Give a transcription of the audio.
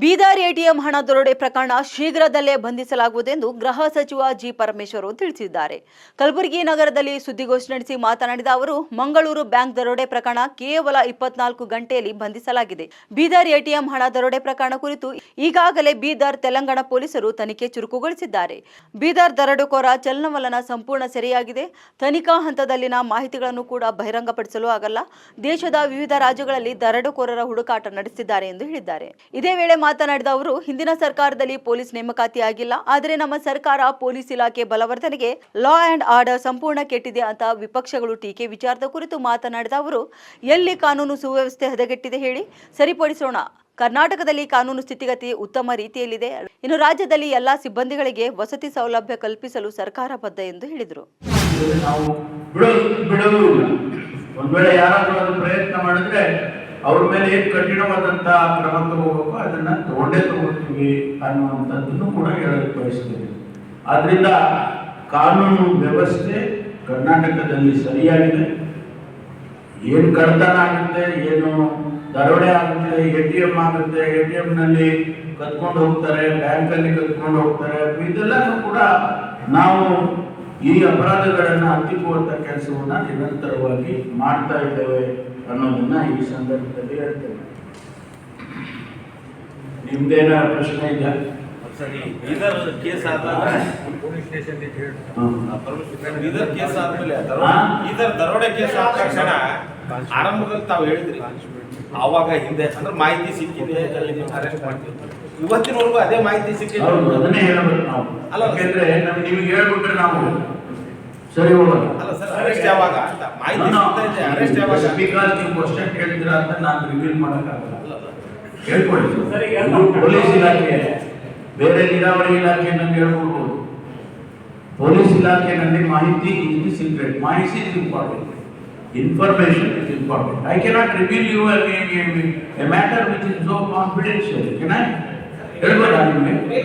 Bidar ATM ಹಣ ದರೋಡೆ ಪ್ರಕರಣ ಶೀಘ್ರದಲ್ಲೇ ಬಂಧಿಸಲಾಗುವುದೆಂದು ಗೃಹ ಸಚಿವ ಜಿ ಪರಮೇಶ್ವರ್ ತಿಳಿಸಿದ್ದಾರೆ. ಕಲಬುರಗಿ ನಗರದಲ್ಲಿ ಸುದ್ದಿಗೋಷ್ಠಿ ನಡೆಸಿ ಮಾತನಾಡಿದ ಅವರು, ಮಂಗಳೂರು ಬ್ಯಾಂಕ್ ದರೋಡೆ ಪ್ರಕರಣ ಕೇವಲ ಇಪ್ಪತ್ನಾಲ್ಕು ಗಂಟೆಯಲ್ಲಿ ಬಂಧಿಸಲಾಗಿದೆ. ಬೀದರ್ ಎಟಿಎಂ ಹಣ ದರೋಡೆ ಪ್ರಕರಣ ಕುರಿತು ಈಗಾಗಲೇ ಬೀದರ್ ತೆಲಂಗಾಣ ಪೊಲೀಸರು ತನಿಖೆ ಚುರುಕುಗೊಳಿಸಿದ್ದಾರೆ. ಬೀದರ್ ದರಡುಕೋರ ಚಲನವಲನ ಸಂಪೂರ್ಣ ಸೆರೆಯಾಗಿದೆ. ತನಿಖಾ ಹಂತದಲ್ಲಿನ ಮಾಹಿತಿಗಳನ್ನು ಕೂಡ ಬಹಿರಂಗಪಡಿಸಲು ಆಗಲ್ಲ. ದೇಶದ ವಿವಿಧ ರಾಜ್ಯಗಳಲ್ಲಿ ದರಡುಕೋರರ ಹುಡುಕಾಟ ನಡೆಸಿದ್ದಾರೆ ಎಂದು ಹೇಳಿದ್ದಾರೆ. ಇದೇ ವೇಳೆ ಮಾತನಾಡಿದ ಅವರು, ಹಿಂದಿನ ಸರ್ಕಾರದಲ್ಲಿ ಪೊಲೀಸ್ ನೇಮಕಾತಿ ಆಗಿಲ್ಲ ಆದರೆ ನಮ್ಮ ಸರ್ಕಾರ ಪೊಲೀಸ್ ಇಲಾಖೆ ಬಲವರ್ಧನೆಗೆ ಲಾ ಅಂಡ್ ಆರ್ಡರ್ ಸಂಪೂರ್ಣ ಕೆಟ್ಟಿದೆ ಅಂತ ವಿಪಕ್ಷಗಳು ಟೀಕೆ ವಿಚಾರದ ಕುರಿತು ಮಾತನಾಡಿದ ಅವರು, ಎಲ್ಲಿ ಕಾನೂನು ಸುವ್ಯವಸ್ಥೆ ಹದಗೆಟ್ಟಿದೆ ಹೇಳಿ? ಸರಿಪಡಿಸೋಣ. ಕರ್ನಾಟಕದಲ್ಲಿ ಕಾನೂನು ಸ್ಥಿತಿಗತಿ ಉತ್ತಮ ರೀತಿಯಲ್ಲಿದೆ. ಇನ್ನು ರಾಜ್ಯದಲ್ಲಿ ಎಲ್ಲಾ ಸಿಬ್ಬಂದಿಗಳಿಗೆ ವಸತಿ ಸೌಲಭ್ಯ ಕಲ್ಪಿಸಲು ಸರ್ಕಾರ ಬದ್ಧ ಎಂದು ಹೇಳಿದರು. ಒಂದ್ ವೇಳೆ ಯಾರಾದ್ರೂ ಪ್ರಯತ್ನ ಮಾಡಿದ್ರೆ ಅವ್ರ ಮೇಲೆ ಏನು ಕಠಿಣವಾದಂಥ ಕ್ರಮ ತಗೋಬೇಕು ಅದನ್ನ ತಗೊಂಡೇ ತಗೋತೀವಿ ಅನ್ನುವಂಥದ್ದನ್ನು ಕೂಡ ಹೇಳಕ್ಕೆ ಬಯಸ್ತೀವಿ ಆದ್ರಿಂದ ಕಾನೂನು ವ್ಯವಸ್ಥೆ ಕರ್ನಾಟಕದಲ್ಲಿ ಸರಿಯಾಗಿದೆ. ಏನು ಕಳ್ತನ ಆಗುತ್ತೆ, ಏನು ದರೋಡೆ ಆಗುತ್ತೆ, ಎ ಟಿ ಎಂ ಆಗುತ್ತೆ, ಎ ಟಿ ನಲ್ಲಿ ಕತ್ಕೊಂಡು ಹೋಗ್ತಾರೆ, ಬ್ಯಾಂಕಲ್ಲಿ ಕತ್ಕೊಂಡು ಹೋಗ್ತಾರೆ, ಇದೆಲ್ಲನೂ ಕೂಡ ನಾವು ಈ ಅಪರಾಧಗಳನ್ನು ಹತ್ತಿಕ್ಕುವಂತ ಕೆಲಸವನ್ನು ನಿರಂತರವಾಗಿ ಮಾಡ್ತಾ ಇದ್ದೇವೆ. ಅನ್ನೋದನ್ನ ಈ ಸಂದರ್ಭದಲ್ಲಿ ಹೇಳ್ತೇವೆ ನಿಮ್ದೇನ ಪ್ರಶ್ನೆ ಇದೆ ಸರಿ ಬೀದರ್ ಕೇಸ್ ಆದಾಗ ಹ್ಮ್. ಬೀದರ್ ಕೇಸ್ ಆದ್ಮೇಲೆ? ದರೋಡೆ ಬೀದರ್ ದರೋಡೆ ಕೇಸ್ ಆದ ತಕ್ಷಣ ಆರಂಭದಲ್ಲಿ ತಾವು ಹೇಳಿದ್ರಿ ಆವಾಗ ಹಿಂದೆ ಅಂದ್ರೆ ಮಾಹಿತಿ ಸಿಕ್ಕಿದೆ ಅರೆಸ್ಟ್ ಮಾಡ್ತೀವಿ ಇವತ್ತಿನವರೆಗೂ ಅದೇ ಮಾಹಿತಿ ಸಿಕ್ಕಿದೆ ಅದನ್ನೇ ಹೇಳಬೇಕು ನಾವು. ಅಲ್ಲ. ಯಾಕೆಂದ್ರೆ ನಮ್ಗೆ ನಿಮಗೆ ಹೇಳ್ಬಿಟ್ರೆ ನಾವು ಸರಿ ಹೋಗಲ್ಲ. ಅಲ್ಲ ಸರ್ ಅರೆಸ್ಟ್ ಯಾವಾಗ? ಅಂತ ಮಾಹಿತಿ ಸಿಗ್ತಾ ಇದೆ ಅರೆಸ್ಟ್ ಯಾವಾಗ ಬಿಕಾಸ್ ನೀವು ಕ್ವಶನ್ ಕೇಳ್ತೀರಾ ಅಂತ ನಾನು ರಿವೀಲ್ ಮಾಡಕ್ಕಾಗಲ್ಲ ಅಲ್ಲ, ಅಲ್ಲ. ಹೇಳ್ಕೊಳ್ಳಿ ಸರಿ, ಇದು ಹೇಳ್ಬೋದು. ಪೊಲೀಸ್ ಇಲಾಖೆ ಬೇರೆ ನೀರಾವರಿ ಇಲಾಖೆನಲ್ಲಿ ಹೇಳ್ಕೊಳ್ಬೋದು ಪೊಲೀಸ್ ಇಲಾಖೆನಲ್ಲಿ ಮಾಹಿತಿ ಇಸ್ ಸೀಕ್ರೆಟ್ ಮಾಹಿತಿ is important information is important I cannot reveal you a matter which is so confidential ಕೆನ ಹೇಳ್ಬೋದಾ ನಿಮಗೆ ಏ,